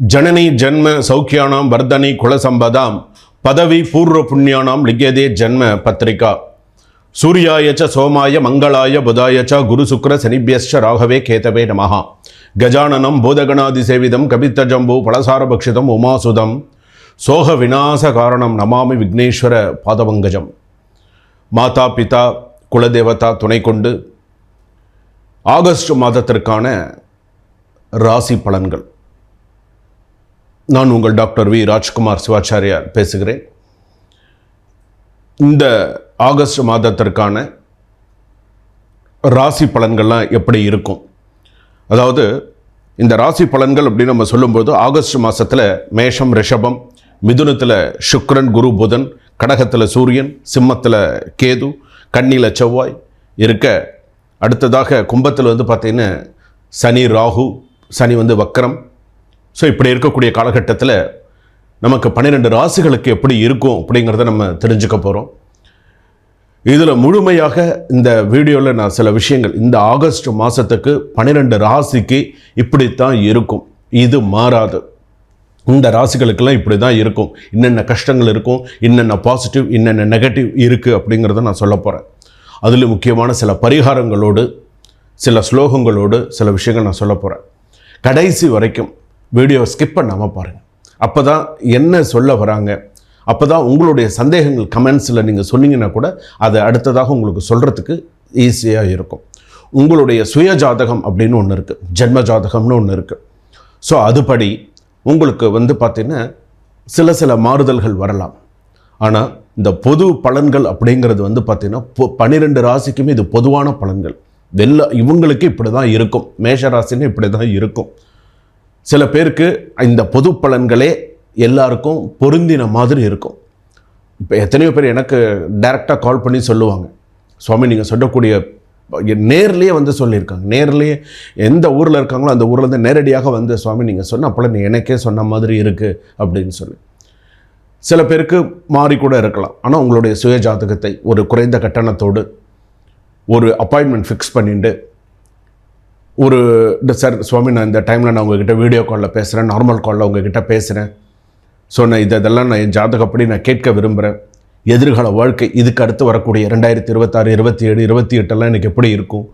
ஜனனி ஜன்ம சௌக்கியானாம் வர்தனி குலசம்பதாம் பதவி பூர்வ புண்ணியானாம் லிக்யதே ஜென்ம பத்திரிகா. சூர்யாய ச சோமாய மங்களாய புதாய ச குரு சுக்ர சனிபியஸ்ச ராகவே கேதவே நமஹா. கஜானனம் பூதகணாதி சேவிதம் கபித்த ஜம்பு பலசாரபக்ஷிதம் உமாசுதம் சோக விநாச காரணம் நமாமி விக்னேஸ்வர பாதபங்கஜம். மாதா பிதா குலதேவதா துணை கொண்டு ஆகஸ்ட் மாதத்திற்கான ராசி பலன்கள். நான் உங்கள் டாக்டர் வி. ராஜ்குமார் சிவாச்சாரியார் பேசுகிறேன். இந்த ஆகஸ்ட் மாதத்திற்கான ராசி பலன்கள்லாம் எப்படி இருக்கும்? அதாவது இந்த ராசி பலன்கள் அப்படின்னு நம்ம சொல்லும்போது ஆகஸ்ட் மாதத்தில் மேஷம் ரிஷபம் மிதுனத்தில் சுக்ரன் குரு புதன் கடகத்தில் சூரியன் சிம்மத்தில் கேது கண்ணியில் செவ்வாய் இருக்க அடுத்ததாக கும்பத்தில் வந்து பார்த்திங்கன்னா சனி ராகு சனி வந்து வக்கரம் ஸோ இப்படி இருக்கக்கூடிய காலகட்டத்தில் நமக்கு பன்னிரெண்டு ராசிகளுக்கு எப்படி இருக்கும் அப்படிங்கிறத நம்ம தெரிஞ்சுக்க போகிறோம் இதில் முழுமையாக இந்த வீடியோவில் நான் சில விஷயங்கள் இந்த ஆகஸ்ட் மாதத்துக்கு பன்னிரெண்டு ராசிக்கு இப்படித்தான் இருக்கும். இது மாறாது. இந்த ராசிகளுக்கெல்லாம் இப்படி தான் இருக்கும். என்னென்ன கஷ்டங்கள் இருக்கும் என்னென்ன பாசிட்டிவ் என்னென்ன நெகட்டிவ் இருக்குது அப்படிங்கிறத நான் சொல்ல போகிறேன் அதில் முக்கியமான சில பரிகாரங்களோடு சில ஸ்லோகங்களோடு சில விஷயங்கள் நான் சொல்ல போகிறேன் கடைசி வரைக்கும் வீடியோ ஸ்கிப் பண்ணாமல் பாருங்கள் அப்போ தான் என்ன சொல்ல வராங்க? அப்போ தான் உங்களுடைய சந்தேகங்கள் கமெண்ட்ஸில் நீங்கள் சொன்னீங்கன்னா கூட அதை அடுத்ததாக உங்களுக்கு சொல்கிறதுக்கு ஈஸியாக இருக்கும். உங்களுடைய சுய ஜாதகம் அப்படின்னு ஒன்று இருக்குது ஜென்ம ஜாதகம்னு ஒன்று இருக்குது ஸோ அதுபடி உங்களுக்கு வந்து பார்த்திங்கன்னா சில சில மாறுதல்கள் வரலாம். ஆனால் இந்த பொது பலன்கள் அப்படிங்கிறது வந்து பார்த்திங்கன்னா பொ- பன்னிரெண்டு ராசிக்குமே இது பொதுவான பலன்கள். வெள்ள இவங்களுக்கு இப்படி தான் இருக்கும். மேஷ ராசின்னு இப்படி தான் இருக்கும். சில பேருக்கு இந்த பொது பலன்களே எல்லாருக்கும் பொருந்தின மாதிரி இருக்கும். இப்போ எத்தனையோ பேர் எனக்கு டைரெக்டாக கால் பண்ணி சொல்லுவாங்க. சுவாமி நீங்கள் சொல்லக்கூடிய நேர்லேயே வந்து சொல்லியிருக்காங்க. நேர்லேயே எந்த ஊரில் இருக்காங்களோ அந்த ஊரில் இருந்து நேரடியாக வந்து சுவாமி நீங்கள் சொன்ன அப்போல்லாம் நீ எனக்கே சொன்ன மாதிரி இருக்குது அப்படின்னு சொல்லி. சில பேருக்கு மாறி கூட இருக்கலாம். ஆனால் உங்களுடைய சுய ஜாதகத்தை ஒரு குறைந்த கட்டணத்தோடு ஒரு அப்பாயின்மெண்ட் ஃபிக்ஸ் பண்ணிட்டு ஒரு இந்த சார் சுவாமி நான் இந்த டைமில் நான் உங்ககிட்ட வீடியோ காலில் பேசுகிறேன் நார்மல் காலில் உங்ககிட்ட பேசுகிறேன் ஸோ நான் இதெல்லாம் நான் என் ஜாதகப்படி நான் கேட்க விரும்புகிறேன் எதிர்கால வாழ்க்கை இதுக்கு அடுத்து வரக்கூடிய ரெண்டாயிரத்தி இருபத்தாறு இருபத்தி ஏழு இருபத்தி எட்டெல்லாம் எனக்கு எப்படி இருக்கும்?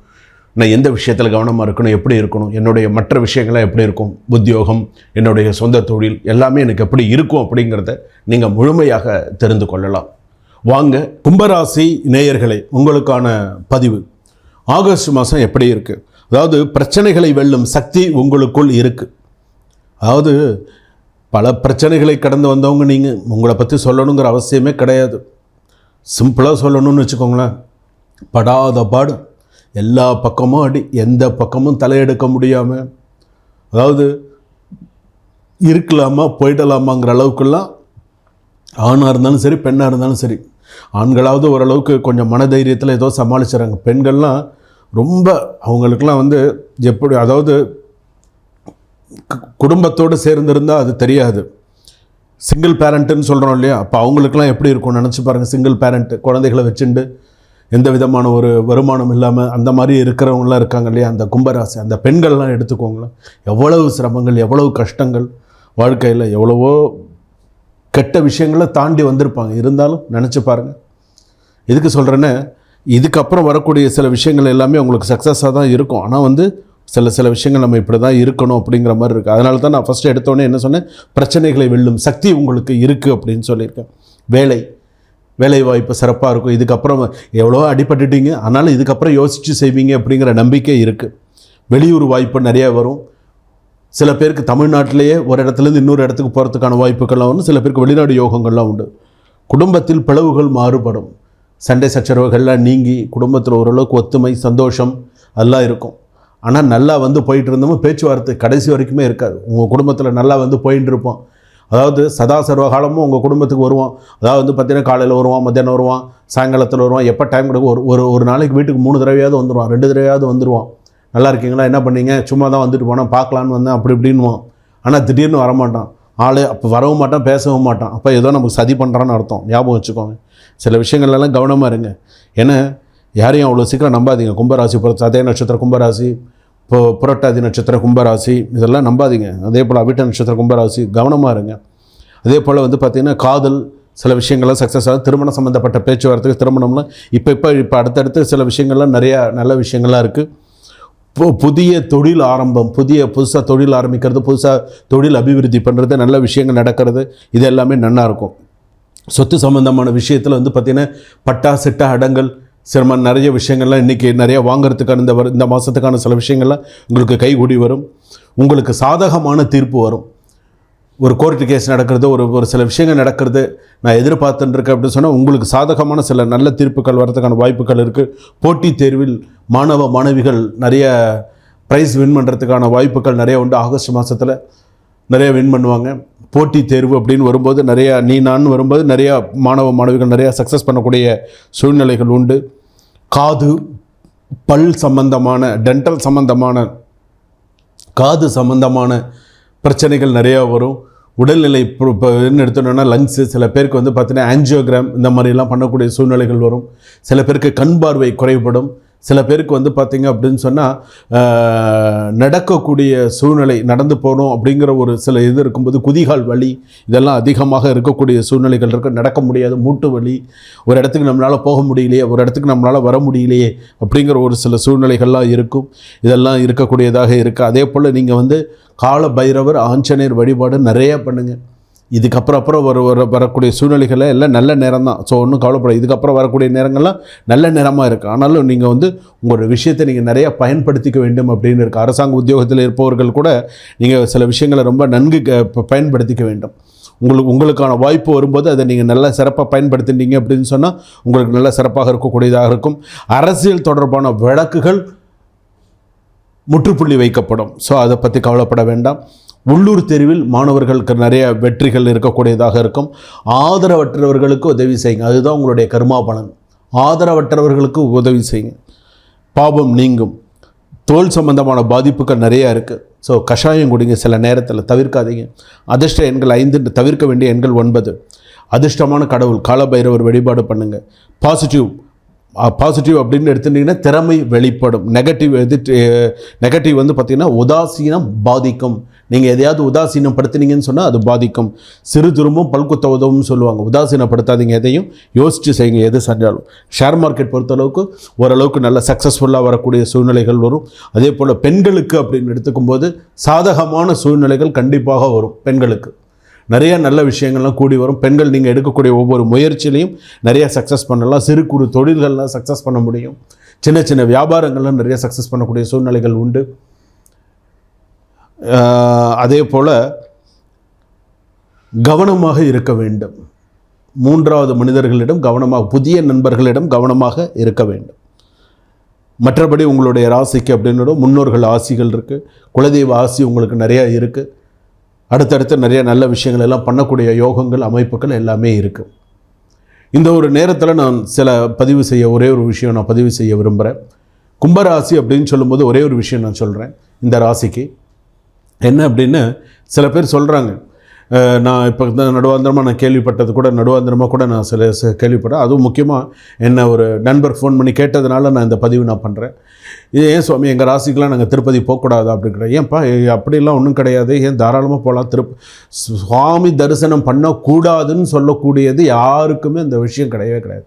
நான் எந்த விஷயத்தில் கவனமாக இருக்கணும் எப்படி இருக்கணும்? என்னுடைய மற்ற விஷயங்கள்லாம் எப்படி இருக்கும்? உத்தியோகம் என்னுடைய சொந்த தொழில் எல்லாமே எனக்கு எப்படி இருக்கும் அப்படிங்கிறத நீங்கள் முழுமையாக தெரிந்து கொள்ளலாம். வாங்க கும்பராசி நேயர்களே உங்களுக்கான பதிவு. ஆகஸ்ட் மாதம் எப்படி இருக்குது அதாவது பிரச்சனைகளை வெல்லும் சக்தி உங்களுக்குள் இருக்குது அதாவது பல பிரச்சனைகளை கடந்து வந்தவங்க நீங்கள் உங்களை பற்றி சொல்லணுங்கிற அவசியமே கிடையாது. சிம்பிளாக சொல்லணும்னு வச்சுக்கோங்களேன். படாத பாடு. எல்லா பக்கமும் அடி எந்த பக்கமும் தலையெடுக்க முடியாமல் அதாவது இருக்கலாமா போயிடலாமாங்கிற அளவுக்குலாம் ஆணாக இருந்தாலும் சரி பெண்ணாக இருந்தாலும் சரி. ஆண்களாவது ஓரளவுக்கு கொஞ்சம் மனதைரியத்தில் ஏதோ சமாளிச்சுறாங்க. பெண்கள்லாம் ரொம்ப அவங்களுக்கெல்லாம் வந்து எப்படி அதாவது கு- குடும்பத்தோடு சேர்ந்திருந்தால் அது தெரியாது. சிங்கிள் பேரண்ட்டுன்னு சொல்கிறோம் இல்லையா? அப்போ அவங்களுக்கெல்லாம் எப்படி இருக்கும்? நினச்சி பாருங்கள் சிங்கிள் பேரண்ட்டு குழந்தைகளை வச்சுண்டு எந்த விதமான ஒரு வருமானம் இல்லாமல் அந்த மாதிரி இருக்கிறவங்களாம் இருக்காங்க இல்லையா? அந்த கும்பராசி அந்த பெண்கள்லாம் எடுத்துக்கோங்களேன். எவ்வளவு சிரமங்கள் எவ்வளவு கஷ்டங்கள் வாழ்க்கையில் எவ்வளவோ கெட்ட விஷயங்களை தாண்டி வந்திருப்பாங்க. இருந்தாலும் நினச்சி பாருங்கள் எதுக்கு சொல்கிறேன்னு இதுக்கப்புறம் வரக்கூடிய சில விஷயங்கள் எல்லாமே உங்களுக்கு சக்ஸஸாக தான் இருக்கும். ஆனால் வந்து சில சில விஷயங்கள் நம்ம இப்படி தான் இருக்கணும் அப்படிங்கிற மாதிரி இருக்குது அதனால தான் நான் ஃபஸ்ட்டு எடுத்தோடனே என்ன சொன்னேன்? பிரச்சனைகளை வெல்லும் சக்தி உங்களுக்கு இருக்குது அப்படின்னு சொல்லியிருக்கேன். வேலை வேலை வாய்ப்பு சிறப்பாக இருக்கும். இதுக்கப்புறம் எவ்வளோ அடிபட்டுட்டீங்க. ஆனாலும் இதுக்கப்புறம் யோசித்து செய்வீங்க அப்படிங்கிற நம்பிக்கை இருக்குது வெளியூர் வாய்ப்பு நிறைய வரும். சில பேருக்கு தமிழ்நாட்டிலேயே ஒரு இடத்துலேருந்து இன்னொரு இடத்துக்கு போகிறதுக்கான வாய்ப்புகள்லாம் உண்டு. சில பேருக்கு வெளிநாடு யோகங்கள்லாம் உண்டு. குடும்பத்தில் பிளவுகள் மாறுபடும். சண்டை சச்சரவுகள்லாம் நீங்கி குடும்பத்தில் ஓரளவுக்கு ஒத்துமை சந்தோஷம் எல்லாம் இருக்கும். ஆனால் நல்லா வந்து போயிட்டு இருந்தோமோ பேச்சுவார்த்தை கடைசி வரைக்குமே இருக்காது. உங்கள் குடும்பத்தில் நல்லா வந்து போயின்னு இருப்போம் அதாவது சதா சர்வ காலமும் உங்கள் குடும்பத்துக்கு வருவோம். அதாவது வந்து பார்த்தீங்கன்னா காலையில் வருவான் மத்தியானம் வருவான் சாயங்காலத்தில் வருவான் எப்போ டைம் கிடைக்கும் ஒரு ஒரு ஒரு நாளைக்கு வீட்டுக்கு மூணு தடவையாவது வந்துடுவான் ரெண்டு தடவையாவது வந்துடுவான் நல்லா இருக்கீங்களா? என்ன பண்ணீங்க? சும்மா தான் வந்துட்டு போனேன் பார்க்கலான்னு வந்தேன் அப்படி இப்படின்னுவான். ஆனால் திடீர்னு வரமாட்டான். ஆள் அப்போ வரவும் மாட்டான் பேசவும் மாட்டான். அப்போ ஏதோ நமக்கு சதி பண்ணுறான்னு அர்த்தம். ஞாபகம் வச்சுக்கோங்க. சில விஷயங்கள்லாம் கவனமாக இருங்க. ஏன்னா யாரையும் அவ்வளோ சீக்கிரம் நம்பாதீங்க. கும்பராசி புற அதே நட்சத்திர கும்பராசி இப்போ புரட்டாதி நட்சத்திரம் கும்பராசி இதெல்லாம் நம்பாதீங்க. அதே போல் அவிட்ட நட்சத்திரம் கும்பராசி கவனமாக இருங்க. அதே போல் வந்து பார்த்திங்கன்னா காதல் சில விஷயங்கள்லாம் சக்ஸஸ் ஆகும் திருமணம் சம்மந்தப்பட்ட பேச்சுவார்த்தைக்கு திருமணம்லாம் இப்போ இப்போ இப்போ அடுத்தடுத்து சில விஷயங்கள்லாம் நிறையா நல்ல விஷயங்கள்லாம் இருக்குது புதிய தொழில் ஆரம்பம் புதிய புதுசாக தொழில் ஆரம்பிக்கிறது புதுசாக தொழில் அபிவிருத்தி பண்ணுறது நல்ல விஷயங்கள் நடக்கிறது இது எல்லாமே நல்லாயிருக்கும் சொத்து சம்பந்தமான விஷயத்தில் வந்து பார்த்திங்கன்னா பட்டா சிட்டா அடங்கல் சிரமம் நிறைய விஷயங்கள்லாம் இன்றைக்கி நிறையா வாங்குறதுக்கான இந்த வரு இந்த மாதத்துக்கான சில விஷயங்கள்லாம் உங்களுக்கு கைகூடி வரும். உங்களுக்கு சாதகமான தீர்ப்பு வரும். ஒரு கோர்ட்டு கேஸ் நடக்கிறது ஒரு ஒரு சில விஷயங்கள் நடக்கிறது நான் எதிர்பார்த்துட்டுருக்கேன் அப்படின்னு சொன்னால் உங்களுக்கு சாதகமான சில நல்ல தீர்ப்புகள் வரதுக்கான வாய்ப்புகள் இருக்குது போட்டித் தேர்வில் மாணவ மாணவிகள் நிறைய ப்ரைஸ் வின் பண்ணுறதுக்கான வாய்ப்புகள் நிறைய உண்டு. ஆகஸ்ட் மாதத்தில் நிறைய வின் பண்ணுவாங்க. போட்டித் தேர்வு அப்படின்னு வரும்போது நிறையா நீ நான் வரும்போது நிறையா மாணவ மாணவிகள் நிறையா சக்ஸஸ் பண்ணக்கூடிய சூழ்நிலைகள் உண்டு. காது பல் சம்பந்தமான டென்டல் சம்பந்தமான காது சம்பந்தமான பிரச்சனைகள் நிறையா வரும். உடல்நிலை இப்போ இப்போ என்ன எடுத்துட்டோம்னா லங்ஸு சில பேருக்கு வந்து பார்த்தீங்கன்னா ஆன்ஜியோகிராம் இந்த மாதிரிலாம் பண்ணக்கூடிய சூழ்நிலைகள் வரும். சில பேருக்கு கண் பார்வை குறைபடும். சில பேருக்கு வந்து பார்த்திங்க அப்படின்னு சொன்னால் நடக்கக்கூடிய சூழ்நிலை நடந்து போகணும் அப்படிங்கிற ஒரு சில இது இருக்கும்போது குதிகால் வலி இதெல்லாம் அதிகமாக இருக்கக்கூடிய சூழ்நிலைகள் இருக்கு. நடக்க முடியாது மூட்டு வலி ஒரு இடத்துக்கு நம்மளால் போக முடியலையே ஒரு இடத்துக்கு நம்மளால் வர முடியலையே அப்படிங்கிற ஒரு சில சூழ்நிலைகள்லாம் இருக்கும். இதெல்லாம் இருக்கக்கூடியதாக இருக்குது அதே போல் நீங்கள் வந்து கால பைரவர் ஆஞ்சநேயர் வழிபாடு நிறையா பண்ணுங்கள் இதுக்கப்புறம் அப்புறம் வர வர வரக்கூடிய சூழ்நிலைகளை எல்லாம் நல்ல நேரம் தான் ஸோ ஒன்றும் கவலைப்பட இதுக்கப்புறம் வரக்கூடிய நேரங்கள்லாம் நல்ல நேரமாக இருக்குது ஆனாலும் நீங்கள் வந்து உங்களோட விஷயத்தை நீங்கள் நிறையா பயன்படுத்திக்க வேண்டும் அப்படின்னு இருக்குது அரசாங்க உத்தியோகத்தில் இருப்பவர்கள் கூட நீங்கள் சில விஷயங்களை ரொம்ப நன்கு க- பயன்படுத்திக்க வேண்டும். உங்களுக்கு உங்களுக்கான வாய்ப்பு வரும்போது அதை நீங்கள் நல்லா சிறப்பாக பயன்படுத்தினீங்க அப்படின்னு சொன்னால் உங்களுக்கு நல்ல சிறப்பாக இருக்கக்கூடியதாக இருக்கும். அரசியல் தொடர்பான வழக்குகள் முற்றுப்புள்ளி வைக்கப்படும். ஸோ அதை பற்றி கவலைப்பட வேண்டாம். உள்ளூர் தெருவில் மாணவர்களுக்கு நிறைய வெற்றிகள் இருக்கக்கூடியதாக இருக்கும். ஆதரவற்றவர்களுக்கு உதவி செய்யுங்க. அதுதான் உங்களுடைய கர்மா பலன். ஆதரவற்றவர்களுக்கு உதவி செய்யுங்க. பாபம் நீங்கும். தோல் சம்பந்தமான பாதிப்புகள் நிறையா இருக்குது ஸோ கஷாயம் குடிங்க. சில நேரத்தில் தவிர்க்காதீங்க. அதிர்ஷ்ட எண்கள் ஐந்து தவிர்க்க வேண்டிய எண்கள் ஒன்பது. அதிர்ஷ்டமான கடவுள் காலபைரவர் வழிபாடு பண்ணுங்கள் பாசிட்டிவ் பாசிட்டிவ் அப்படின்னு எடுத்துட்டிங்கன்னா திறமை வெளிப்படும். நெகட்டிவ் எது நெகட்டிவ் வந்து பார்த்திங்கன்னா உதாசீனம் பாதிக்கும். நீங்கள் எதையாவது உதாசீனப்படுத்துனீங்கன்னு சொன்னால் அது பாதிக்கும். சிறு துரும்பும் பல்குத்த உதவும் சொல்லுவாங்க. உதாசீனப்படுத்தாதீங்க எதையும். யோசித்து செய்யுங்க எது செஞ்சாலும். ஷேர் மார்க்கெட் பொறுத்தளவுக்கு ஓரளவுக்கு நல்ல சக்ஸஸ்ஃபுல்லாக வரக்கூடிய சூழ்நிலைகள் வரும். அதே போல் பெண்களுக்கு அப்படின்னு எடுத்துக்கும்போது சாதகமான சூழ்நிலைகள் கண்டிப்பாக வரும் பெண்களுக்கு. நிறைய நல்ல விஷயங்கள்லாம் கூடி வரும். பெண்கள் நீங்கள் எடுக்கக்கூடிய ஒவ்வொரு முயற்சியிலையும் நிறைய சக்ஸஸ் பண்ணலாம். சிறு குறு தொழில்கள்லாம் சக்ஸஸ் பண்ண முடியும். சின்ன சின்ன வியாபாரங்கள்லாம் நிறைய சக்ஸஸ் பண்ணக்கூடிய சூழ்நிலைகள் உண்டு. அதே போல் கவனமாக இருக்க வேண்டும். மூன்றாவது மனிதர்களிடம் கவனமாக புதிய நண்பர்களிடம் கவனமாக இருக்க வேண்டும். மற்றபடி உங்களுடைய ராசிக்கு அப்படின்னு முன்னோர்கள் ஆசிகள் இருக்குது குலதெய்வ ஆசி உங்களுக்கு நிறையா இருக்குது அடுத்தடுத்து நிறைய நல்ல விஷயங்கள் எல்லாம் பண்ணக்கூடிய யோகங்கள் அமைப்புகள் எல்லாமே இருக்குது இந்த ஒரு நேரத்தில் நான் சில பதிவு செய்ய ஒரே ஒரு விஷயம் நான் பதிவு செய்ய விரும்புகிறேன் கும்பராசி அப்படின்னு சொல்லும்போது ஒரே ஒரு விஷயம் நான் சொல்கிறேன் இந்த ராசிக்கு என்ன அப்படின்னு சில பேர் சொல்கிறாங்க நான் இப்போ நடுவாந்திரமாக நான் கேள்விப்பட்டது கூட நடுவாந்திரமாக கூட நான் சில கேள்விப்பட்டேன். அதுவும் முக்கியமாக என்ன ஒரு நண்பர் ஃபோன் பண்ணி கேட்டதுனால நான் இந்த பதிவு நான் பண்ணுறேன் இது ஏன் சுவாமி எங்கள் ராசிக்கெலாம் நாங்கள் திருப்பதி போகக்கூடாது அப்படிங்கிற ஏன்ப்பா அப்படிலாம் ஒன்றும் கிடையாது. ஏன் தாராளமாக போகலாம் திரு சுவாமி தரிசனம் பண்ணக்கூடாதுன்னு சொல்லக்கூடியது யாருக்குமே அந்த விஷயம் கிடையவே கிடையாது.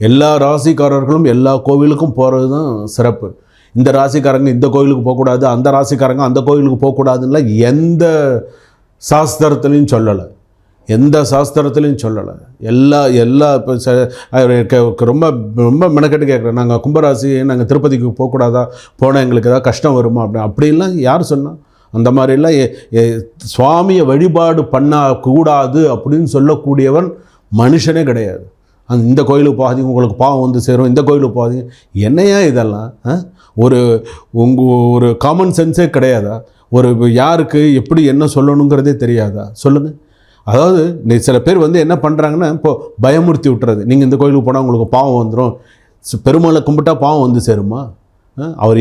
எல்லா ராசிக்காரர்களும் எல்லா கோவிலுக்கும் போகிறது தான் சிறப்பு. இந்த ராசிக்காரங்க இந்த கோயிலுக்கு போகக்கூடாது அந்த ராசிக்காரங்க அந்த கோவிலுக்கு போகக்கூடாதுன்னா எந்த சாஸ்திரத்துலையும் சொல்லலை. எந்த சாஸ்திரத்துலையும் சொல்லலை. எல்லா எல்லா இப்போ ரொம்ப ரொம்ப மெனக்கெட்டு கேட்குறேன் நாங்கள் கும்பராசி நாங்கள் திருப்பதிக்கு போகக்கூடாதா? போனால் எங்களுக்கு ஏதாவது கஷ்டம் வருமா? அப்படி அப்படிலாம் யார் சொன்னால் அந்த மாதிரிலாம் எ- சுவாமியை வழிபாடு பண்ணக்கூடாது அப்படின்னு சொல்லக்கூடியவன் மனுஷனே கிடையாது. அந்த இந்த கோயிலுக்கு போகாதீங்க உங்களுக்கு பாவம் வந்து சேரும். இந்த கோயிலுக்கு போகாதீங்க. என்னையா இதெல்லாம்? ஆ? ஒரு உங்கள் ஒரு காமன் சென்ஸே கிடையாதா? ஒரு யாருக்கு எப்படி என்ன சொல்லணுங்கிறதே தெரியாதா? சொல்லுங்கள் அதாவது நீ சில பேர் வந்து என்ன பண்ணுறாங்கன்னா இப்போ பயமுறுத்தி விட்டுறது. நீங்கள் இந்த கோயிலுக்கு போனால் உங்களுக்கு பாவம் வந்துடும் பெருமாளை கும்பிட்டா பாவம் வந்து சேருமா? ஆ? அவர்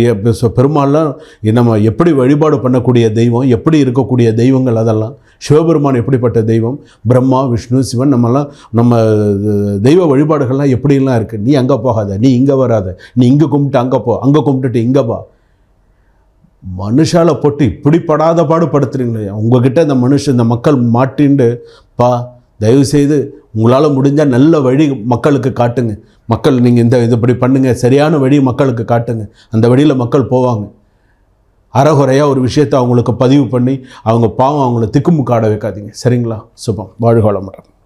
பெருமாள்லாம் நம்ம எப்படி வழிபாடு பண்ணக்கூடிய தெய்வம் எப்படி இருக்கக்கூடிய தெய்வங்கள் அதெல்லாம்? சிவபெருமான் எப்படிப்பட்ட தெய்வம்? பிரம்மா விஷ்ணு சிவன் நம்மலாம் நம்ம தெய்வ வழிபாடுகள்லாம் எப்படிலாம் இருக்குது நீ அங்கே போகாத நீ இங்கே வராத நீ இங்கே கும்பிட்டு அங்கே போ அங்கே கும்பிட்டுட்டு இங்கே பா மனுஷால போட்டு இப்படி படாத பாடுபடுத்துறீங்களே உங்ககிட்ட இந்த மனுஷன் இந்த மக்கள் மாட்டிண்டு பா தயவு செய்து உங்களால் முடிஞ்சால் நல்ல வழி மக்களுக்கு காட்டுங்க. மக்கள் நீங்கள் இந்த இது இப்படி சரியான வழி மக்களுக்கு காட்டுங்க. அந்த வழியில் மக்கள் போவாங்க. அறகுறையாக ஒரு விஷயத்தை அவங்களுக்கு பதிவு பண்ணி அவங்க பாவம் அவங்கள திக்குமுக்காட வைக்காதீங்க. சரிங்களா? சுபம். வாழ்க வளமுடன்.